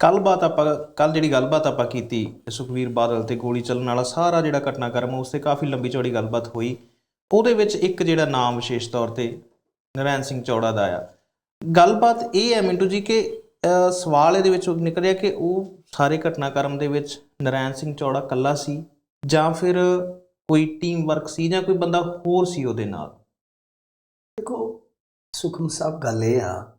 ਗੱਲਬਾਤ ਆਪਾਂ ਕੱਲ ਜਿਹੜੀ ਗੱਲਬਾਤ ਆਪਾਂ ਕੀਤੀ, ਸੁਖਵੀਰ ਬਾਦਲ ਤੇ ਗੋਲੀ ਚੱਲਣ ਵਾਲਾ ਸਾਰਾ ਜਿਹੜਾ ਘਟਨਾਕ੍ਰਮ, ਉਸ ਤੇ ਕਾਫੀ ਲੰਬੀ ਚੌੜੀ ਗੱਲਬਾਤ ਹੋਈ। ਉਹਦੇ ਵਿੱਚ ਇੱਕ ਜਿਹੜਾ ਨਾਮ ਵਿਸ਼ੇਸ਼ ਤੌਰ ਤੇ ਨਰੈਣ ਸਿੰਘ ਚੌੜਾ ਦਾ ਆ ਗੱਲਬਾਤ ਇਹ ਹੈ ਮਿੰਟੂ ਜੀ ਕਿ ਸਵਾਲ ਇਹਦੇ ਵਿੱਚ ਨਿਕਲਿਆ ਕਿ ਉਹ ਸਾਰੇ ਘਟਨਾਕ੍ਰਮ ਦੇ ਵਿੱਚ ਨਰੈਣ ਸਿੰਘ ਚੌੜਾ ਕੱਲਾ ਸੀ ਜਾਂ ਫਿਰ ਕੋਈ ਟੀਮ ਵਰਕ ਸੀ ਜਾਂ ਕੋਈ ਬੰਦਾ ਹੋਰ ਸੀ ਉਹਦੇ ਨਾਲ? ਦੇਖੋ, ਸੁਖਮ ਸਾਹਿਬ, ਗੱਲ ਇਹ ਆ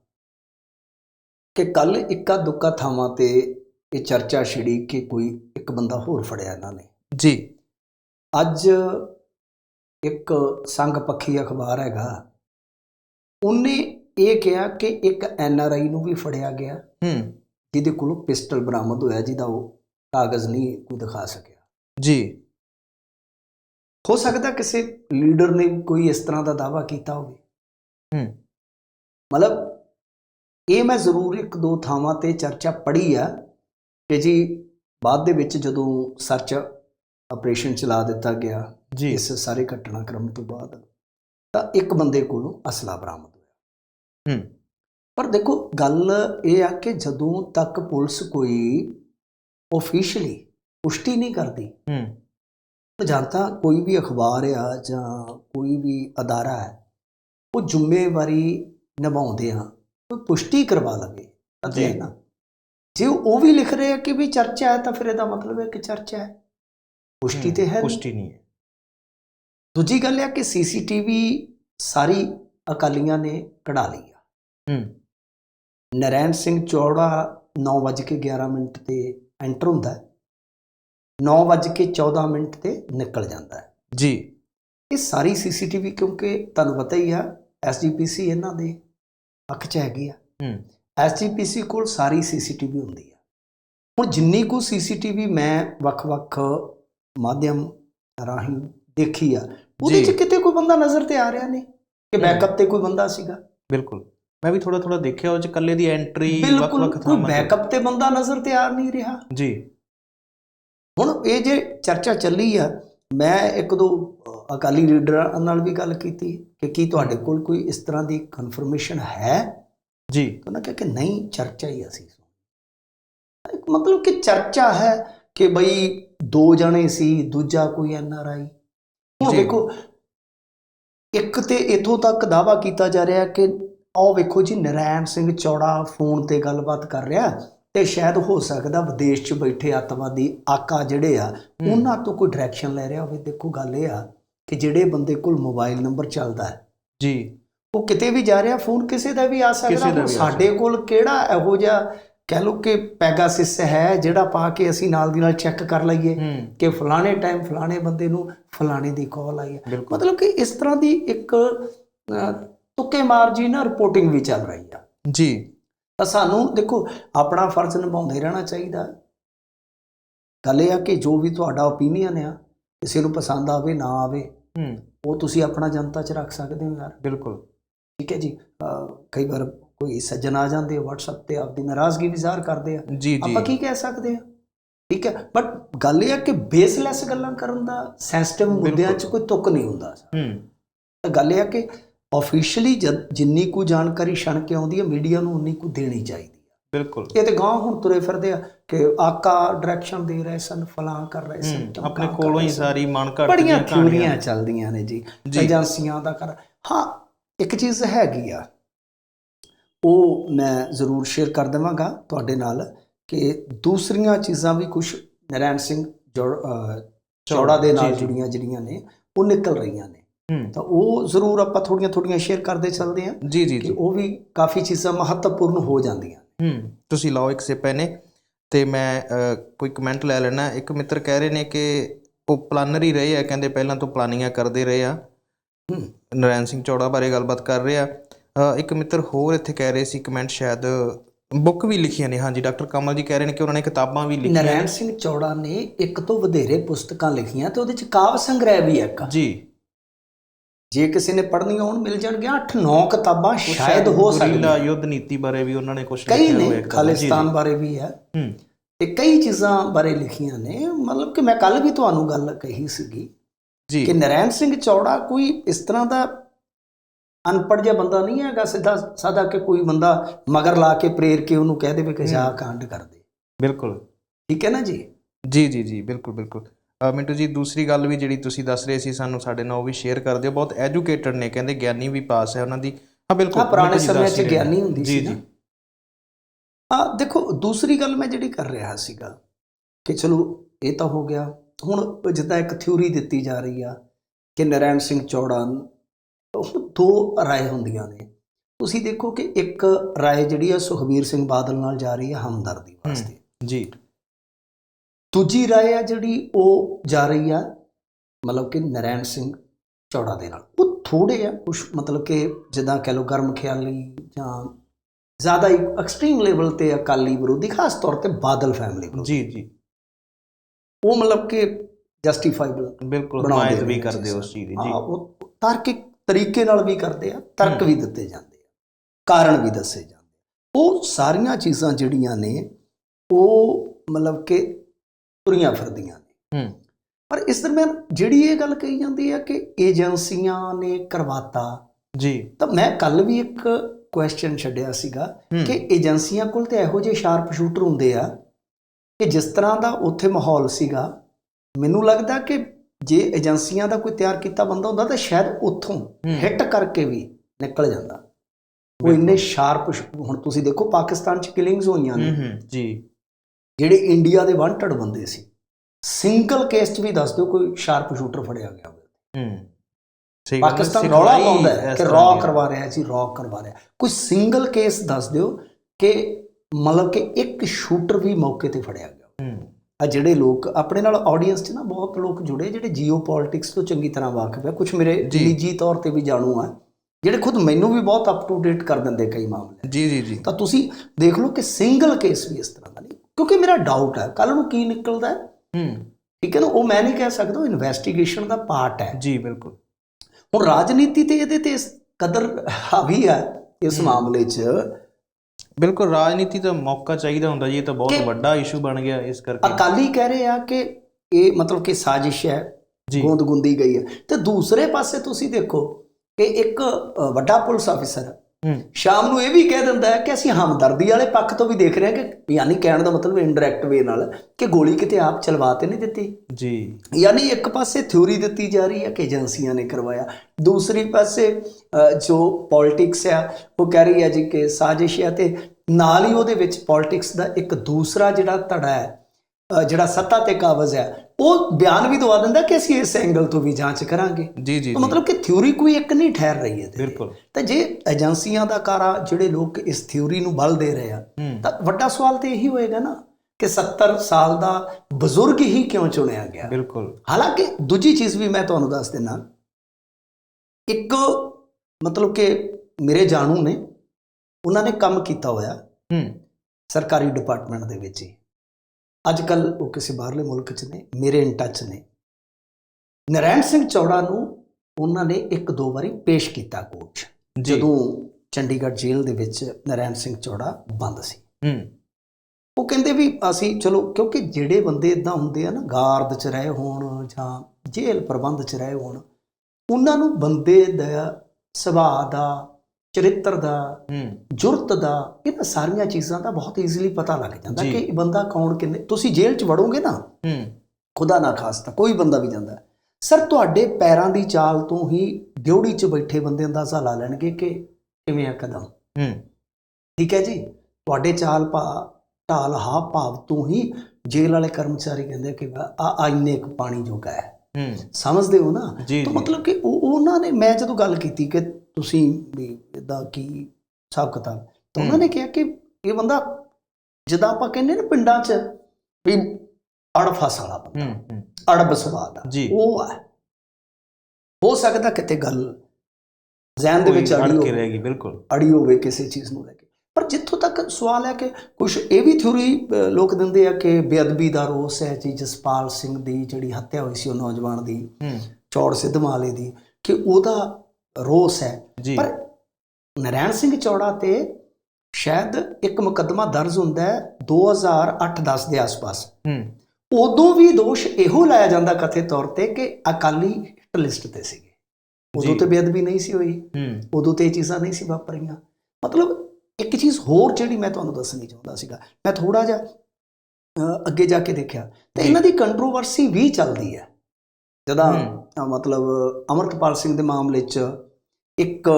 ਕਿ ਕੱਲ ਇੱਕਾ ਦੁੱਕਾ ਥਾਵਾਂ ਤੇ ਇਹ ਚਰਚਾ ਛਿੜੀ ਕਿ ਕੋਈ ਇੱਕ ਬੰਦਾ ਹੋਰ ਫੜਿਆ ਇਹਨਾਂ ਨੇ। ਜੀ। ਅੱਜ ਇੱਕ ਸੰਘ ਪੱਖੀ ਅਖਬਾਰ ਹੈਗਾ। ਉਹਨੇ ਇਹ ਕਿਹਾ ਕਿ ਇੱਕ ਐਨ ਆਰ ਆਈ ਨੂੰ ਵੀ ਫੜਿਆ ਗਿਆ। ਹੂੰ। ਜਿਹਦੇ ਕੋਲੋਂ ਪਿਸਟਲ ਬਰਾਮਦ ਹੋਇਆ ਜਿਹਦਾ ਉਹ ਕਾਗਜ਼ ਨਹੀਂ ਕੋਈ ਦਿਖਾ ਸਕਿਆ। ਜੀ। ਹੋ ਸਕਦਾ ਕਿਸੇ ਲੀਡਰ ਨੇ ਕੋਈ ਇਸ ਤਰ੍ਹਾਂ ਦਾ ਦਾਵਾ ਕੀਤਾ ਹੋਵੇ। ਹੂੰ। ਮਤਲਬ ਇਹ ਮੈਂ ਜ਼ਰੂਰ ਇੱਕ ਦੋ ਥਾਵਾਂ ਤੇ ਚਰਚਾ ਪੜ੍ਹੀ ਆ ਕਿ ਜੀ ਬਾਅਦ ਦੇ ਵਿੱਚ ਜਦੋਂ ਸਰਚ ਆਪਰੇਸ਼ਨ ਚਲਾ ਦਿੱਤਾ ਗਿਆ ਜੀ। ਇਸ ਸਾਰੇ ਘਟਨਾਕ੍ਰਮ ਤੋਂ ਬਾਅਦ ਤਾਂ ਇੱਕ ਬੰਦੇ ਕੋਲੋਂ ਅਸਲਾ ਬਰਾਮਦ ਹੋਇਆ। ਹੂੰ। ਪਰ ਦੇਖੋ ਗੱਲ ਇਹ ਆ ਕਿ ਜਦੋਂ ਤੱਕ ਪੁਲਿਸ ਕੋਈ ਆਫੀਸ਼ੀਅਲੀ ਪੁਸ਼ਟੀ ਨਹੀਂ ਕਰਦੀ ਹੂੰ। ਜਾਂ ਤਾਂ ਕੋਈ ਵੀ ਅਖਬਾਰ ਆ ਜਾਂ ਕੋਈ ਵੀ ਅਦਾਰਾ ਹੈ ਉਹ ਜ਼ਿੰਮੇਵਾਰੀ ਨਿਭਾਉਂਦੇ ਆ। ਕੋਈ ਪੁਸ਼ਟੀ ਕਰਵਾ ਲਵੇ ਤਾਂ ਜੀ। ਹੈ ਨਾ ਜੇ ਉਹ ਵੀ ਲਿਖ ਰਹੇ ਆ ਕਿ ਵੀ ਚਰਚਾ ਹੈ ਤਾਂ ਫਿਰ ਇਹਦਾ ਮਤਲਬ ਹੈ ਕਿ ਚਰਚਾ ਹੈ। ਪੁਸ਼ਟੀ ਤੇ ਹੈ। ਪੁਸ਼ਟੀ ਨਹੀਂ ਹੈ। ਦੂਜੀ ਗੱਲ ਇਹ ਕਿ ਸੀਸੀਟੀਵੀ ਸਾਰੀ ਅਕਾਲੀਆਂ ਨੇ ਕਢਾ ਲਈ ਆ। ਹੂੰ। ਨਰੈਣ ਸਿੰਘ ਚੌੜਾ 9:11 ਮਿੰਟ ਤੇ ਐਂਟਰ ਹੁੰਦਾ ਹੈ। 9:14 ਮਿੰਟ ਤੇ ਨਿਕਲ ਜਾਂਦਾ ਹੈ। ਜੀ। ਇਹ ਸਾਰੀ ਸੀਸੀਟੀਵੀ ਕਿਉਂਕਿ ਤੁਹਾਨੂੰ ਪਤਾ ਹੀ ਆ ਐਸਜੀਪੀਸੀ ਇਹਨਾਂ ਦੇ ਹੱਕ 'ਚ ਹੈਗੀ ਆ। ਹੂੰ। ਐਸਜੀਪੀਸੀ ਕੋਲ ਸਾਰੀ ਸੀਸੀਟੀਵੀ ਹੁੰਦੀ ਆ। ਹੁਣ ਜਿੰਨੀ ਕੁ ਸੀਸੀਟੀਵੀ ਮੈਂ ਵੱਖ-ਵੱਖ ਮਾਧਿਅਮ ਰਾਹੀਂ ਦੇਖੀ ਆ ਉਹਦੇ 'ਚ। ਕਿਤੇ ਕੋਈ ਬੰਦਾ ਨਜ਼ਰ ਤੇ ਆ ਰਿਹਾ ਨਹੀਂ ਕਿ। ਬੈਕਅਪ ਤੇ ਕੋਈ ਬੰਦਾ ਸੀਗਾ। ਬਿਲਕੁਲ। ਮੈਂ ਵੀ ਥੋੜਾ ਥੋੜਾ ਦੇਖਿਆ ਉਹ ਚ ਇਕੱਲੇ ਦੀ ਐਂਟਰੀ ਬਿਲਕੁਲ ਵੱਖ-ਵੱਖ ਥਾਵਾਂ ਤੇ। ਬੈਕਅਪ ਤੇ ਬੰਦਾ ਨਜ਼ਰ ਤੇ ਆ ਨਹੀਂ ਰਿਹਾ। ਜੀ। ਹੁਣ ਇਹ ਜੇ ਚਰਚਾ ਚੱਲੀ ਆ ਮੈਂ ਇੱਕ ਦੋ ਅਕਾਲੀ ਲੀਡਰਾਂ ਨਾਲ ਵੀ ਗੱਲ ਕੀਤੀ ਕਿ ਕੀ ਤੁਹਾਡੇ ਕੋਲ ਕੋਈ ਇਸ ਤਰ੍ਹਾਂ ਦੀ ਕਨਫਰਮੇਸ਼ਨ ਹੈ? ਜੀ। ਉਹਨਾਂ ਕਿਹਾ ਕਿ ਨਹੀਂ ਚਰਚਾ ਹੀ ਅਸੀਂ ਇੱਕ ਮਤਲਬ ਕਿ ਚਰਚਾ ਹੈ ਕਿ ਬਈ ਦੋ ਜਣੇ ਸੀ ਦੂਜਾ ਕੋਈ ਐਨ ਆਰ ਆਈ। ਜੀ। ਵੇਖੋ ਇੱਕ ਤੇ ਇਥੋਂ ਤੱਕ ਦਾਵਾ ਕੀਤਾ ਜਾ ਰਿਹਾ ਕਿ ਆਓ ਵੇਖੋ ਜੀ ਨਰੈਣ ਸਿੰਘ ਚੌੜਾ ਫੋਨ ਤੇ ਗੱਲਬਾਤ ਕਰ ਰਿਹਾ ਤੇ ਸ਼ਾਇਦ ਹੋ ਸਕਦਾ ਵਿਦੇਸ਼ 'ਚ ਬੈਠੇ ਅੱਤਵਾਦੀ ਆਕਾ ਜਿਹੜੇ ਆ। ਉਹਨਾਂ ਤੋਂ ਕੋਈ ਡਾਇਰੈਕਸ਼ਨ ਲੈ ਰਿਹਾ ਹੋਵੇ। ਦੇਖੋ ਗੱਲ ਇਹ ਆ ਕਿ ਜਿਹੜੇ ਬੰਦੇ ਕੋਲ ਮੋਬਾਈਲ ਨੰਬਰ ਚੱਲਦਾ ਹੈ। ਜੀ। ਉਹ ਕਿਤੇ ਵੀ ਜਾ ਰਿਹਾ ਫੋਨ ਕਿਸੇ ਦਾ ਵੀ ਆ ਸਕਦਾ। ਸਾਡੇ ਕੋਲ ਕਿਹੜਾ ਇਹੋ ਜਿਹਾ ਕਹਿ ਲਓ ਕਿ ਪੈਗਾਸਿਸ ਹੈ ਜਿਹੜਾ ਪਾ ਕੇ ਅਸੀਂ ਨਾਲ ਦੀ ਨਾਲ ਚੈੱਕ ਕਰ ਲਈਏ ਕਿ ਫਲਾਣੇ ਟਾਈਮ ਫਲਾਣੇ ਬੰਦੇ ਨੂੰ ਫਲਾਣੇ ਦੀ ਕਾਲ ਆਈ ਹੈ। ਮਤਲਬ ਕਿ ਇਸ ਤਰ੍ਹਾਂ ਦੀ ਇੱਕ ਤੁੱਕੇ ਮਾਰ ਜੀ ਨਾ ਰਿਪੋਰਟਿੰਗ ਵੀ ਚੱਲ ਰਹੀ ਆ। ਜੀ। ਤਾਂ ਸਾਨੂੰ ਦੇਖੋ ਆਪਣਾ ਫਰਜ਼ ਨਿਭਾਉਂਦੇ ਰਹਿਣਾ ਚਾਹੀਦਾ। ਗੱਲ ਇਹ ਆ ਕਿ ਜੋ ਵੀ ਤੁਹਾਡਾ ਓਪੀਨੀਅਨ ਆ ਕਿਸੇ ਨੂੰ ਪਸੰਦ ਆਵੇ ਨਾ ਆਵੇ ਹੂੰ। ਉਹ ਤੁਸੀਂ ਆਪਣਾ ਜਨਤਾ 'ਚ ਰੱਖ ਸਕਦੇ ਹੋ ਯਾਰ। ਬਿਲਕੁਲ। ਠੀਕ ਹੈ ਜੀ? ਕਈ ਵਾਰ ਕੋਈ ਸੱਜਣ ਆ ਜਾਂਦੇ WhatsApp ਤੇ ਆਪਦੀ ਨਾਰਾਜ਼ਗੀ ਵੀ ਜ਼ਾਹਰ ਕਰਦੇ ਆ। ਆਪਾਂ ਕੀ ਕਹਿ ਸਕਦੇ ਆ? ਠੀਕ ਹੈ? ਬਟ ਗੱਲ ਇਹ ਆ ਕਿ ਬੇਸਲੈਸ ਗੱਲਾਂ ਕਰਨ ਦਾ ਸੈਂਸਿਟਿਵ ਮੁੱਦਿਆਂ 'ਚ ਕੋਈ ਤੁੱਕ ਨਹੀਂ ਹੁੰਦਾ। ਹੂੰ। ਤਾਂ ਗੱਲ ਇਹ ਆ ਕਿ ਆਫੀਸ਼ੀਅਲੀ ਜਿੰਨੀ ਕੁ ਜਾਣਕਾਰੀ ਛਣ ਕੇ ਆਉਂਦੀ ਹੈ ਮੀਡੀਆ ਨੂੰ ਉਨੀ ਕੁ ਦੇਣੀ ਚਾਹੀਦੀ ਬਿਲਕੁਲ। ਇਹ ਤੇ ਗਾਂ ਹੁਣ ਤੁਰੇ ਫਿਰਦੇ ਆ ਕਿ ਆਕਾ ਡਾਇਰੈਕਸ਼ਨ ਦੇ ਰਹੇ ਸਨ ਫਲਾਂ ਕਰ ਰਹੇ ਸਨ ਆਪਣੇ ਕੋਲੋਂ ਹੀ। ਸਾਰੀ ਮਨ ਘਟ ਬੜੀਆਂ ਥਿਊਰੀਆਂ ਚੱਲਦੀਆਂ ਨੇ ਜੀ। ਏਜੰਸੀਆਂ ਦਾ ਕਰ ਹਾਂ ਇੱਕ ਚੀਜ਼ ਹੈਗੀ ਆ ਉਹ ਮੈਂ ਜ਼ਰੂਰ ਸ਼ੇਅਰ ਕਰ ਦੇਵਾਂਗਾ ਤੁਹਾਡੇ ਨਾਲ ਕਿ ਦੂਸਰੀਆਂ ਚੀਜ਼ਾਂ ਵੀ ਕੁਝ ਨਰੈਣ ਸਿੰਘ ਚੌੜਾ ਦੇ ਨਾਲ। ਜੁੜੀਆਂ ਜਿਹੜੀਆਂ ਨੇ ਉਹ ਨਿਕਲ ਰਹੀਆਂ ਨੇ। ਤਾਂ ਉਹ ਜ਼ਰੂਰ ਆਪਾਂ ਥੋੜੀਆਂ ਥੋੜੀਆਂ ਸ਼ੇਅਰ ਕਰਦੇ ਚੱਲਦੇ ਹਾਂ ਜੀ ਜੀ। ਉਹ ਵੀ ਕਾਫੀ ਚੀਜ਼ਾਂ ਮਹੱਤਵਪੂਰਨ ਹੋ ਜਾਂਦੀਆਂ। ਹੂੰ। ਤੁਸੀਂ ਲਾਓ ਇੱਕ ਸਿਪ ਨੇ ਤੇ ਮੈਂ ਕੋਈ ਕਮੈਂਟ ਲੈ ਲੈਣਾ ਇੱਕ ਮਿੱਤਰ ਕਹਿ ਰਹੇ ਨੇ ਕਿ ਉਹ ਪਲਾਨਰ ਹੀ ਰਹੇ ਆ ਕਹਿੰਦੇ ਪਹਿਲਾਂ ਤੋਂ ਪਲਾਨਿੰਗਾਂ ਕਰਦੇ ਰਹੇ ਆ। ਹੂੰ। ਨਰੈਣ ਸਿੰਘ ਚੌੜਾ ਬਾਰੇ ਗੱਲਬਾਤ ਕਰ ਰਹੇ। ਆ ਇੱਕ ਮਿੱਤਰ ਹੋਰ ਇੱਥੇ ਕਹਿ ਰਹੇ ਸੀ ਕਮੈਂਟ ਸ਼ਾਇਦ ਬੁੱਕ ਵੀ ਲਿਖੀਆਂ ਨੇ। ਹਾਂਜੀ ਡਾਕਟਰ ਕਮਲ ਜੀ ਕਹਿ ਰਹੇ ਨੇ ਕਿ ਉਹਨਾਂ ਨੇ ਕਿਤਾਬਾਂ ਵੀ ਲਿਖੀਆਂ ਨਰੈਣ ਸਿੰਘ ਚੌੜਾ ਨੇ ਇੱਕ ਤੋਂ ਵਧੇਰੇ ਪੁਸਤਕਾਂ ਲਿਖੀਆਂ ਤੇ ਉਹਦੇ ਚ ਕਾਵ ਸੰਗ੍ਰਹਿ ਵੀ ਹੈ ਇੱਕ। ਜੀ। ਜੇ ਕਿਸੇ ਨੇ ਪੜ੍ਹਨੀਆਂ ਹੋਣ ਮਿਲ ਜਾਣਗੀਆਂ 8-9 ਕਿਤਾਬਾਂ ਸ਼ਾਇਦ ਹੋ ਸਕਦੀਆਂ। ਯੁੱਧ ਨੀਤੀ ਬਾਰੇ ਵੀ ਉਹਨਾਂ ਨੇ ਕੁਝ ਕਈ ਨੇ ਖਾਲਿਸਤਾਨ ਬਾਰੇ ਵੀ ਹੈ। ਹੂੰ। ਤੇ ਕਈ ਚੀਜ਼ਾਂ ਬਾਰੇ ਲਿਖੀਆਂ ਨੇ। ਮਤਲਬ ਕਿ ਮੈਂ ਕੱਲ ਵੀ ਤੁਹਾਨੂੰ ਗੱਲ ਕਹੀ ਸੀਗੀ ਜੀ। ਕਿ ਨਰੈਣ ਸਿੰਘ ਚੌੜਾ ਕੋਈ ਇਸ ਤਰ੍ਹਾਂ ਦਾ ਅਨਪੜ੍ਹ ਜਿਹਾ ਬੰਦਾ ਨਹੀਂ ਹੈਗਾ ਸਿੱਧਾ ਸਾਦਾ ਕਿ ਕੋਈ ਬੰਦਾ ਮਗਰ ਲਾ ਕੇ ਪ੍ਰੇਰ ਕੇ ਉਹਨੂੰ ਕਹਿ ਦੇਵੇ ਕਿ ਜਾ ਕਾਂਡ ਕਰ ਦੇ। ਬਿਲਕੁਲ। ਠੀਕ ਹੈ ਨਾ ਜੀ? ਜੀ ਜੀ ਜੀ ਬਿਲਕੁਲ ਬਿਲਕੁਲ। ਮਿੰਟੂ ਜੀ ਦੂਸਰੀ ਗੱਲ ਵੀ ਜਿਹੜੀ ਤੁਸੀਂ ਦੱਸ ਰਹੇ ਸੀ ਸਾਨੂੰ ਸਾਡੇ ਨਾਲ ਉਹ ਵੀ ਸ਼ੇਅਰ ਕਰ ਦਿਓ। ਬਹੁਤ ਐਜੂਕੇਟਡ ਨੇ ਕਹਿੰਦੇ ਗਿਆਨੀ ਵੀ ਪਾਸ ਹੈ ਉਹਨਾਂ ਦੀ। ਹਾਂ ਬਿਲਕੁਲ ਹਾਂ ਪੁਰਾਣੇ ਜੀ ਸਮੇਂ 'ਚ ਹੀ ਗਿਆਨੀ। ਹੁੰਦੀ ਜੀ ਸੀ ਜੀ ਨਾ। ਆ ਦੇਖੋ ਦੂਸਰੀ ਗੱਲ ਮੈਂ ਜਿਹੜੀ ਕਰ ਰਿਹਾ ਸੀਗਾ ਕਿ ਚਲੋ ਇਹ ਤਾਂ ਹੋ ਗਿਆ। ਹੁਣ ਜਿੱਦਾਂ ਇੱਕ ਥਿਊਰੀ ਦਿੱਤੀ ਜਾ ਰਹੀ ਆ ਕਿ ਨਰੈਣ ਸਿੰਘ ਚੌੜਾ ਹੁਣ ਦੋ ਰਾਏ ਹੁੰਦੀਆਂ ਨੇ। ਤੁਸੀਂ ਦੇਖੋ ਕਿ ਇੱਕ ਰਾਏ ਜਿਹੜੀ ਆ ਸੁਖਬੀਰ ਸਿੰਘ ਬਾਦਲ ਨਾਲ ਜਾ ਰਹੀ ਆ ਹਮਦਰਦੀ ਵਾਸਤੇ। ਜੀ। ਦੂਜੀ ਰਾਏ ਆ ਜਿਹੜੀ ਉਹ ਜਾ ਰਹੀ ਆ ਮਤਲਬ ਕਿ ਨਰੈਣ ਸਿੰਘ ਚੌੜਾ ਦੇ ਨਾਲ ਉਹ ਥੋੜੇ ਆ ਕੁਛ ਮਤਲਬ ਕਿ ਜਿੱਦਾਂ ਕਹਿ ਲਓ ਗਰਮ ਖਿਆਲੀ ਜਾਂ ਜ਼ਿਆਦਾ ਹੀ ਐਕਸਟ੍ਰੀਮ ਲੈਵਲ ਤੇ ਅਕਾਲੀ ਵਿਰੋਧੀ ਖਾਸ ਤੌਰ ਤੇ ਬਾਦਲ ਫੈਮਿਲੀ ਵਿਰੋਧੀ ਜੀ ਜੀ ਉਹ ਮਤਲਬ ਕਿ ਜਸਟੀਫਾਈਬਲ ਬਿਲਕੁਲ ਹਮਾਇਤ ਵੀ ਨੇ ਕਰਦੇ। ਉਸ ਚੀਜ਼ ਦੀ ਹਾਂ ਜੀ ਉਹ ਤਾਰਕਿਕ ਤਰੀਕੇ ਨਾਲ ਵੀ ਕਰਦੇ ਆ ਤਰਕ। ਵੀ ਦਿੱਤੇ ਜਾਂਦੇ ਆ ਕਾਰਨ ਵੀ ਦੱਸੇ ਜਾਂਦੇ। ਉਹ ਸਾਰੀਆਂ ਚੀਜ਼ਾਂ ਜਿਹੜੀਆਂ ਨੇ ਉਹ ਮਤਲਬ ਕਿ ਤੁਰੀਆਂ ਫਿਰਦੀਆਂ ਨੇ। ਹੂੰ। ਪਰ ਇਸ ਦਰਮਿਆਨ ਜਿਹੜੀ ਇਹ ਗੱਲ ਕਹੀ ਜਾਂਦੀ ਹੈ ਕਿ ਏਜੰਸੀਆਂ ਨੇ ਕਰਵਾਤਾ। ਜੀ। ਤਾਂ ਮੈਂ ਕੱਲ ਵੀ ਇੱਕ ਕੁਐਸਚਨ ਛੱਡਿਆ ਸੀਗਾ ਕਿ ਏਜੰਸੀਆਂ ਕੋਲ ਤੇ ਇਹੋ ਜਿਹੇ ਸ਼ਾਰਪ ਸ਼ੂਟਰ ਹੁੰਦੇ ਆ ਕਿ ਜਿਸ ਤਰ੍ਹਾਂ ਦਾ ਉੱਥੇ ਮਾਹੌਲ ਸੀਗਾ। ਮੈਨੂੰ ਲੱਗਦਾ ਕਿ ਜੇ ਏਜੰਸੀਆਂ ਦਾ ਕੋਈ ਤਿਆਰ ਕੀਤਾ ਬੰਦਾ ਹੁੰਦਾ ਤਾਂ ਸ਼ਾਇਦ ਉੱਥੋਂ ਹਿੱਟ ਕਰਕੇ ਵੀ ਨਿਕਲ ਜਾਂਦਾ। ਉਹ। ਇੰਨੇ ਸ਼ਾਰਪ ਹੁਣ ਤੁਸੀਂ ਦੇਖੋ ਪਾਕਿਸਤਾਨ 'ਚ ਕਿਲਿੰਗਸ ਹੋਈਆਂ ਨੇ। ਜੀ। ਜਿਹੜੇ ਇੰਡੀਆ ਦੇ ਵਾਂਟਡ ਬੰਦੇ ਸੀ। ਸਿੰਗਲ ਕੇਸ 'ਚ ਵੀ ਦੱਸ ਦਿਓ ਕੋਈ ਸ਼ਾਰਪ ਸ਼ੂਟਰ ਫੜਿਆ ਗਿਆ ਹੋਵੇ। ਹੂੰ। ਹੈ, ਪਾਕਿਸਤਾਨ ਰੌਲਾ ਪਾਉਂਦਾ ਹੈ ਕਿ ਰੌ। ਕਰਵਾ ਰਿਹਾ ਜੀ ਰੌ ਕਰਵਾ ਰਿਹਾ। ਕੋਈ ਸਿੰਗਲ ਕੇਸ ਦੱਸ ਦਿਓ ਕਿ ਮਤਲਬ ਕਿ ਇੱਕ ਸ਼ੂਟਰ ਵੀ ਮੌਕੇ ਤੇ ਫੜਿਆ ਗਿਆ। ਹੂੰ। ਆ ਜਿਹੜੇ ਲੋਕ ਆਪਣੇ ਨਾਲ ਆਡੀਅנס 'ਚ ਨਾ ਬਹੁਤ ਲੋਕ ਜੁੜੇ ਜਿਹੜੇ ਜੀਓ ਪੋਲਿਟਿਕਸ ਤੋਂ ਚੰਗੀ ਤਰ੍ਹਾਂ ਵਾਕਿਫ ਹੈ। ਕੁਝ ਮੇਰੇ। ਨਿੱਜੀ ਤੌਰ ਤੇ ਵੀ ਜਾਣੂ ਆ ਜਿਹੜੇ ਖੁਦ ਮੈਨੂੰ ਵੀ ਬਹੁਤ ਅਪ ਟੂ ਡੇਟ ਕਰ ਦਿੰਦੇ ਕਈ ਮਾਮਲੇ। ਜੀ ਜੀ ਜੀ। ਤਾਂ ਤੁਸੀਂ ਦੇਖ ਲਓ ਕਿ ਸਿੰਗਲ ਕੇਸ ਵੀ ਇਸ ਤਰ੍ਹਾਂ ਦਾ ਕਿਉਂਕਿ ਮੇਰਾ ਡਾਊਟ ਹੈ ਕੱਲ ਨੂੰ ਕੀ ਨਿਕਲਦਾ ਹੈ? ਹੂੰ। ਠੀਕ ਹੈ ਨਾ? ਉਹ ਮੈਂ ਨਹੀਂ ਕਹਿ ਸਕਦਾ ਇਨਵੈਸਟੀਗੇਸ਼ਨ ਦਾ ਪਾਰਟ ਹੈ। ਜੀ ਬਿਲਕੁਲ। ਹੁਣ ਰਾਜਨੀਤੀ ਤੇ ਇਹਦੇ ਤੇ ਇਸ ਕਦਰ ਹਾਵੀ ਹੈ ਇਸ। ਮਾਮਲੇ 'ਚ? ਬਿਲਕੁਲ ਰਾਜਨੀਤੀ ਦਾ ਮੌਕਾ ਚਾਹੀਦਾ ਹੁੰਦਾ ਜੀ ਇਹ ਤਾਂ ਬਹੁਤ ਵੱਡਾ ਇਸ਼ੂ ਬਣ ਗਿਆ ਇਸ ਕਰਕੇ। ਅਕਾਲੀ ਕਹਿ ਰਹੇ ਆ ਕਿ ਇਹ ਮਤਲਬ ਕਿ ਸਾਜ਼ਿਸ਼ ਹੈ ਜੀ। ਗੋਂਦ ਗੁੰਦੀ ਗਈ ਹੈ। ਤੇ ਦੂਸਰੇ ਪਾਸੇ ਤੁਸੀਂ ਦੇਖੋ ਕਿ ਇੱਕ ਵੱਡਾ ਪੁਲਿਸ ਅਫਸਰ ਸ਼ਾਮ ਨੂੰ ਇਹ ਵੀ ਕਹਿ ਦਿੰਦਾ ਹੈ ਕਿ ਅਸੀਂ ਹਮਦਰਦੀ ਵਾਲੇ ਪੱਖ ਤੋਂ ਵੀ ਦੇਖ ਰਹੇ ਹਾਂ ਕਿ ਯਾਨੀ ਕਹਿਣ ਦਾ ਮਤਲਬ ਇਨਡਾਇਰੈਕਟ ਵੇ ਨਾਲ ਕਿ ਗੋਲੀ ਕਿਤੇ ਆਪ ਚਲਵਾ ਤੇ ਨਹੀਂ ਦਿੱਤੀ। ਜੀ। ਯਾਨੀ ਇੱਕ ਪਾਸੇ ਥਿਉਰੀ ਦਿੱਤੀ ਜਾ ਰਹੀ ਹੈ ਕਿ ਏਜੰਸੀਆਂ ਨੇ ਕਰਵਾਇਆ ਦੂਸਰੀ ਪਾਸੇ ਜੋ ਪੋਲਿਟਿਕਸ ਆ ਉਹ ਕਹਿ ਰਹੀ ਹੈ ਜੀ ਕਿ ਸਾਜ਼ਿਸ਼ ਹੈ ਤੇ ਨਾਲ ਹੀ ਉਹਦੇ ਵਿੱਚ ਪੋਲਿਟਿਕਸ ਦਾ ਇੱਕ ਦੂਸਰਾ ਜਿਹੜਾ ਧੜਾ ਹੈ ਜਿਹੜਾ ਸੱਤਾ ਤੇ ਕਾਬਜ਼ ਹੈ ਉਹ ਬਿਆਨ ਵੀ ਦਵਾ ਦਿੰਦਾ ਕਿ ਅਸੀਂ ਇਸ ਐਂਗਲ ਤੋਂ ਵੀ ਜਾਂਚ ਕਰਾਂਗੇ। ਜੀ ਜੀ ਮਤਲਬ ਕਿ ਥਿਉਰੀ ਕੋਈ ਇੱਕ ਨਹੀਂ ਠਹਿਰ ਰਹੀ ਹੈ ਬਿਲਕੁਲ। ਤਾਂ ਜੇ ਏਜੰਸੀਆਂ ਦਾ ਕਾਰਾ ਜਿਹੜੇ ਲੋਕ ਇਸ ਥਿਉਰੀ ਨੂੰ ਬਲ ਦੇ ਰਹੇ ਆ ਤਾਂ ਵੱਡਾ ਸਵਾਲ ਤੇ ਇਹੀ ਹੋਏਗਾ ਨਾ ਕਿ 70 ਸਾਲ ਦਾ ਬਜ਼ੁਰਗ ਹੀ ਕਿਉਂ ਚੁਣਿਆ ਗਿਆ? ਬਿਲਕੁਲ। ਹਾਲਾਂਕਿ ਦੂਜੀ ਚੀਜ਼ ਵੀ ਮੈਂ ਤੁਹਾਨੂੰ ਦੱਸ ਦਿੰਨਾ। ਇੱਕ ਮਤਲਬ ਕਿ ਮੇਰੇ ਜਾਣੂ ਨੇ ਉਹਨਾਂ ਨੇ ਕੰਮ ਕੀਤਾ ਹੋਇਆ ਹੂੰ। ਸਰਕਾਰੀ ਡਿਪਾਰਟਮੈਂਟ ਦੇ ਵਿੱਚ ਹੀ। ਅੱਜ ਕੱਲ ਉਹ ਕਿਸੇ ਬਾਹਰਲੇ ਮੁਲਕ 'ਚ ਨੇ ਮੇਰੇ ਇਨ ਟੱਚ ਨੇ। ਨਰੈਣ ਸਿੰਘ ਚੌੜਾ ਨੂੰ ਉਹਨਾਂ ਨੇ ਇੱਕ ਦੋ ਵਾਰੀ ਪੇਸ਼ ਕੀਤਾ ਕੋਰਟ 'ਚ ਜਦੋਂ ਚੰਡੀਗੜ੍ਹ ਜੇਲ੍ਹ ਦੇ ਵਿੱਚ ਨਰੈਣ ਸਿੰਘ ਚੌੜਾ ਬੰਦ ਸੀ। ਹੂੰ। ਉਹ ਕਹਿੰਦੇ ਵੀ ਅਸੀਂ ਚਲੋ ਕਿਉਂਕਿ ਜਿਹੜੇ ਬੰਦੇ ਇਦਾਂ ਹੁੰਦੇ ਆ ਨਾ ਗਾਰਡ 'ਚ ਰਹੇ ਹੋਣ ਜਾਂ ਜੇਲ੍ਹ ਪ੍ਰਬੰਧ 'ਚ ਰਹੇ ਹੋਣ ਉਹਨਾਂ ਨੂੰ ਬੰਦੇ ਦਾ ਸੁਭਾਅ ਦਾ ਚਰਿੱਤਰ ਦਾ ਜੁਰਤ ਦਾ ਇਹਨਾਂ ਸਾਰੀਆਂ ਚੀਜ਼ਾਂ ਦਾ ਬਹੁਤ ਈਜ਼ੀਲੀ ਪਤਾ ਲੱਗ ਜਾਂਦਾ। ਕਿ ਇਹ ਬੰਦਾ ਕੌਣ ਕਿੰਨੇ ਤੁਸੀਂ ਜੇਲ੍ਹ 'ਚ ਵੜੋਗੇ ਨਾ ਖੁਦਾ ਨਾ ਖਾਸਤਾ ਕੋਈ ਬੰਦਾ ਵੀ ਜਾਂਦਾ। ਸਰ ਤੁਹਾਡੇ ਪੈਰਾਂ ਦੀ ਚਾਲ ਤੋਂ ਹੀ ਡਿਉੜੀ 'ਚ ਬੈਠੇ ਬੰਦੇ ਅੰਦਾਜ਼ਾ ਲਾ ਲੈਣਗੇ ਕਿ ਕਿਵੇਂ ਆ ਕਦਮ? ਹੂੰ। ਠੀਕ ਹੈ ਜੀ? ਤੁਹਾਡੇ ਚਾਲ ਭਾ ਢਾਲ ਹਾ ਭਾਵ ਤੋਂ ਹੀ ਜੇਲ੍ਹ ਵਾਲੇ ਕਰਮਚਾਰੀ ਕਹਿੰਦੇ ਕਿ ਆ ਆ ਇੰਨੇ ਕੁ ਪਾਣੀ ਜੋਗਾ ਹੈ। ਸਮਝਦੇ ਹੋ ਨਾ? ਤਾਂ ਮਤਲਬ ਕਿ ਉਹ ਉਹਨਾਂ ਨੇ ਮੈਂ ਜਦੋਂ ਗੱਲ ਕੀਤੀ ਕਿ ਤੁਸੀਂ ਵੀ ਇਦਾਂ ਕੀ ਹਿਸਾਬ ਕਿਤਾਬ ਤਾਂ ਉਹਨਾਂ। ਨੇ ਕਿਹਾ ਕਿ ਇਹ ਬੰਦਾ ਜਿੱਦਾਂ ਆਪਾਂ ਕਹਿੰਦੇ ਨੇ ਪਿੰਡਾਂ 'ਚ ਵੀ ਅੜਫਸ ਵਾਲਾ ਬੰਦਾ। ਹੂੰ ਹੂੰ। ਅੜਬ ਸੁਭਾਅ ਦਾ। ਜੀ। ਉਹ ਹੈ ਹੋ ਸਕਦਾ ਕਿਤੇ ਗੱਲ ਜ਼ਹਿਨ ਦੇ ਵਿੱਚ ਅੜੀ ਅੜ ਕੇ ਹੋਵੇ ਰਹੇਗੀ ਬਿਲਕੁਲ। ਅੜੀ ਹੋਵੇ ਕਿਸੇ ਚੀਜ਼ ਨੂੰ ਲੈ ਕੇ। ਪਰ ਜਿੱਥੋਂ ਤੱਕ ਸਵਾਲ ਹੈ ਕਿ ਕੁਝ ਇਹ ਵੀ ਥਿਉਰੀ ਲੋਕ ਦਿੰਦੇ ਆ ਕਿ ਬੇਅਦਬੀ ਦਾ ਰੋਸ ਹੈ ਜੀ ਜਸਪਾਲ ਸਿੰਘ ਦੀ ਜਿਹੜੀ ਹੱਤਿਆ ਹੋਈ ਸੀ ਉਹ ਨੌਜਵਾਨ ਦੀ ਹੂੰ। ਚੌੜ ਸਿੱਧਮਾਲੇ ਦੀ ਕਿ ਉਹਦਾ ਰੋਸ ਹੈ। ਪਰ ਨਰੈਣ ਸਿੰਘ ਚੌੜਾ ਤੇ ਸ਼ਾਇਦ ਇੱਕ ਮੁਕੱਦਮਾ ਦਰਜ ਹੁੰਦਾ ਹੈ 2008-10 ਦੇ ਆਸ-ਪਾਸ। ਹੂੰ। ਉਦੋਂ ਵੀ ਦੋਸ਼ ਇਹੋ ਲਾਇਆ ਜਾਂਦਾ ਕਥਿਤ ਤੌਰ ਤੇ ਕਿ ਅਕਾਲੀ ਹਿੱਟ ਲਿਸਟ ਤੇ ਸੀਗੇ। ਉਦੋਂ। ਤੇ ਬੇਅਦਬੀ ਨਹੀਂ ਸੀ ਹੋਈ। ਹੂੰ। ਉਦੋਂ ਤੇ ਇਹ ਚੀਜ਼ਾਂ ਨਹੀਂ ਸੀ ਵਾਪਰੀਆਂ। ਮਤਲਬ ਇੱਕ ਚੀਜ਼ ਹੋਰ ਜਿਹੜੀ ਮੈਂ ਤੁਹਾਨੂੰ ਦੱਸਣੀ ਚਾਹੁੰਦਾ ਸੀਗਾ ਮੈਂ ਥੋੜਾ ਜਿਹਾ ਅੱਗੇ ਜਾ ਕੇ ਦੇਖਿਆ। ਤੇ ਇਹਨਾਂ ਦੀ ਕੰਟਰੋਵਰਸੀ ਵੀ ਚੱਲਦੀ ਹੈ। ਜਦਾਂ ਮਤਲਬ ਅਮਰਤਪਾਲ ਸਿੰਘ ਦੇ ਮਾਮਲੇ 'ਚ ਇੱਕ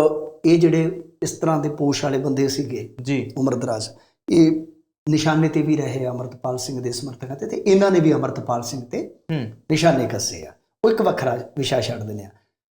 ਇਹ ਜਿਹੜੇ ਇਸ ਤਰ੍ਹਾਂ ਦੇ ਪੋਸ਼ ਵਾਲੇ ਬੰਦੇ ਸੀਗੇ ਜੀ। ਉਮਰਦਰਾਜ ਇਹ ਨਿਸ਼ਾਨੇ ਤੇ ਵੀ ਰਹੇ ਅਮਰਤਪਾਲ ਸਿੰਘ ਦੇ ਸਮਰਥਕਾਂ ਤੇ ਤੇ ਇਹਨਾਂ ਨੇ ਵੀ ਅਮਰਤਪਾਲ ਸਿੰਘ ਤੇ ਨਿਸ਼ਾਨੇ ਕੱਸੇ ਆ। ਉਹ ਇੱਕ ਵੱਖਰਾ ਵਿਸ਼ਾ ਛੱਡ ਦਿੰਦੇ ਆ।